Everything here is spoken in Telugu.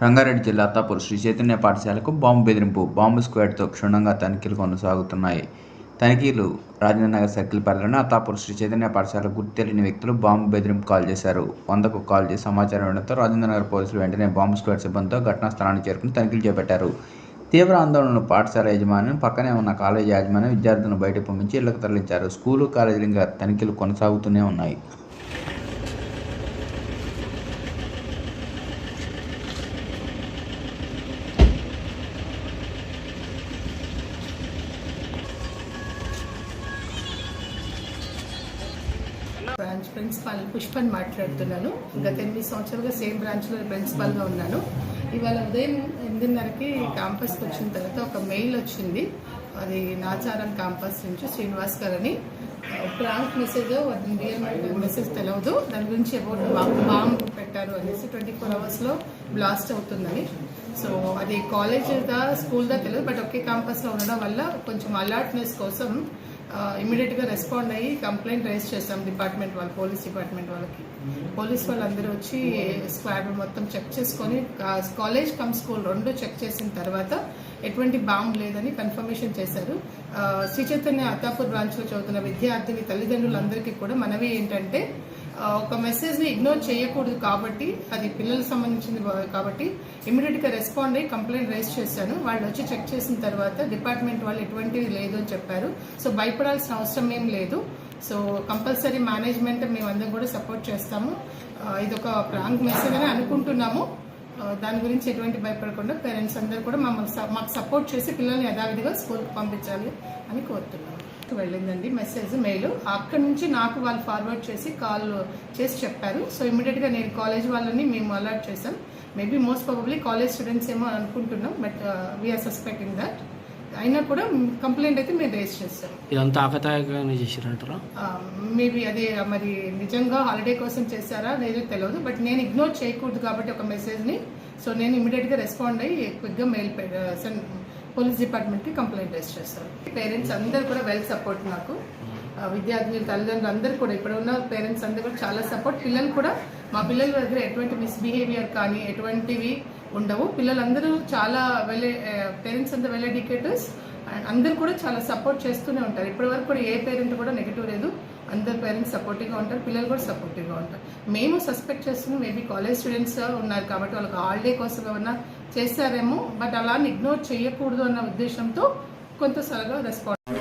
రంగారెడ్డి జిల్లా అత్తాపూర్ శ్రీ చైతన్య పాఠశాలకు బాంబు బెదిరింపు బాంబు స్క్వాడ్తో క్షుణ్ణంగా తనిఖీలు కొనసాగుతున్నాయి. తనిఖీలు రాజేంద్ర నగర్ సర్కిల్ పరిధిలోని అత్తాపూర్ శ్రీ చైతన్య పాఠశాలకు గుర్తు తెలియని వ్యక్తులు బాంబు బెదిరింపు కాల్ చేశారు. వందకు కాల్ చేసి సమాచారం ఇవ్వడంతో రాజేంద్ర నగర్ పోలీసులు వెంటనే బాంబు స్క్వాడ్ సిబ్బందితో ఘటనా స్థలానికి చేరుకుని తనిఖీలు చేపట్టారు. తీవ్ర ఆందోళనను పాఠశాల యజమాని పక్కనే ఉన్న కాలేజీ యాజమాన్యం విద్యార్థులను బయట పంపించి ఇళ్ళకు తరలించారు. స్కూలు కాలేజీలు ఇంకా తనిఖీలు కొనసాగుతూనే ఉన్నాయి. బ్రాంచ్ ప్రిన్సిపాల్ పుష్పన్ మాట్లాడుతున్నాను. గత ఎనిమిది సంవత్సరాలుగా సేమ్ బ్రాంచ్లో ప్రిన్సిపాల్గా ఉన్నాను. ఇవాళ ఉదయం ఎనిమిదిన్నరకి క్యాంపస్కి వచ్చిన తర్వాత ఒక మెయిల్ వచ్చింది. అది నాచారం క్యాంపస్ నుంచి శ్రీనివాస్ గారు అని ప్రాంక్ మెసేజ్ రియల్ మెసేజ్ తెలియదు దాని గురించి అబౌట్ బాంబ్ బాంబ్ పెట్టారు అనేసి ట్వంటీ ఫోర్ అవర్స్లో బ్లాస్ట్ అవుతుందని. సో అది కాలేజ్ దా స్కూల్ దా తెలియదు బట్ ఒకే క్యాంపస్లో ఉండడం వల్ల కొంచెం అలర్ట్నెస్ కోసం ఇమీడియట్గా రెస్పాండ్ అయ్యి కంప్లైంట్ రైజ్ చేస్తాం డిపార్ట్మెంట్ వాళ్ళు పోలీస్ డిపార్ట్మెంట్ వాళ్ళకి. పోలీస్ వాళ్ళందరూ వచ్చి స్క్వాడ్ మొత్తం చెక్ చేసుకొని కాలేజ్ కమ్ స్కూల్ రెండు చెక్ చేసిన తర్వాత ఎటువంటి బాంబ్ లేదని కన్ఫర్మేషన్ చేశారు. ఆ, శ్రీ చైతన్య అత్తాపూర్ బ్రాంచ్లో చదువుతున్న విద్యార్థిని తల్లిదండ్రులందరికీ కూడా మనవి ఏంటంటే ఒక మెసేజ్ని ఇగ్నోర్ చేయకూడదు కాబట్టి అది పిల్లలకు సంబంధించింది కాబట్టి ఇమీడియట్గా రెస్పాండ్ అయ్యి కంప్లైంట్ రైజ్ చేశాను. వాళ్ళు వచ్చి చెక్ చేసిన తర్వాత డిపార్ట్మెంట్ వాళ్ళు ఎటువంటిది లేదు అని చెప్పారు. సో భయపడాల్సిన అవసరం ఏం లేదు. సో కంపల్సరీ మేనేజ్మెంట్ మేమందరం కూడా సపోర్ట్ చేస్తాము. ఇది ఒక ప్రాంక్ మెసేజ్ అని అనుకుంటున్నాము. దాని గురించి ఎటువంటి భయపడకుండా పేరెంట్స్ అందరూ కూడా మమ్మల్ని మాకు సపోర్ట్ చేసి పిల్లల్ని యథావిధిగా స్కూల్కి పంపించాలి అని కోరుతున్నాను వెళ్ళిందండి మెసేజ్ మెయిల్ అక్కడ నుంచి నాకు వాళ్ళు ఫార్వర్డ్ చేసి కాల్ చేసి చెప్పారు. సో ఇమీడియట్గా నేను కాలేజ్ వాళ్ళని మేము అలర్ట్ చేశాం. Maybe most probably college students ఏమో అనుకుంటున్నాం బట్ వీఆర్ సస్పెక్టింగ్ దట్ అయినా కూడా కంప్లైంట్ అయితే మేము రేజ్ చేస్తాం ఇదంతా ఆకతాయికంగా చేసిరంటారా మేబీ అది మరి నిజంగా హాలిడే కోసం చేశారా లేదో తెలియదు బట్ నేను ఇగ్నోర్ చేయకూడదు కాబట్టి ఒక మెసేజ్ని సో నేను ఇమీడియట్గా రెస్పాండ్ అయ్యి క్విక్గా మెయిల్ పోలీస్ డిపార్ట్మెంట్కి కంప్లైంట్ రేస్ చేస్తాను పేరెంట్స్ అందరు కూడా వెల్ సపోర్ట్ నాకు. విద్యార్థులు తల్లిదండ్రులు అందరూ కూడా ఇప్పుడు ఉన్న పేరెంట్స్ అందరూ కూడా చాలా సపోర్ట్. పిల్లలు కూడా మా పిల్లల దగ్గర ఎటువంటి మిస్బిహేవియర్ కానీ ఎటువంటివి ఉండవు. పిల్లలందరూ చాలా వెల్ పేరెంట్స్ అంతా వెల్ ఎడ్యుకేటర్స్ అండ్ అందరూ కూడా చాలా సపోర్ట్ చేస్తూనే ఉంటారు. ఇప్పటి వరకు కూడా ఏ పేరెంట్ కూడా నెగిటివ్ లేదు. అందరు పేరెంట్స్ సపోర్టివ్గా ఉంటారు. పిల్లలు కూడా సపోర్టివ్గా ఉంటారు. మేము సస్పెక్ట్ చేస్తున్నాం. మేబీ కాలేజ్ స్టూడెంట్స్ ఉన్నారు కాబట్టి వాళ్ళకి హాలిడే కోసం ఏమన్నా చేశారేమో బట్ అలా ఇగ్నోర్ చేయకూడదు అన్న ఉద్దేశంతో కొంత సరగా రెస్పాండ్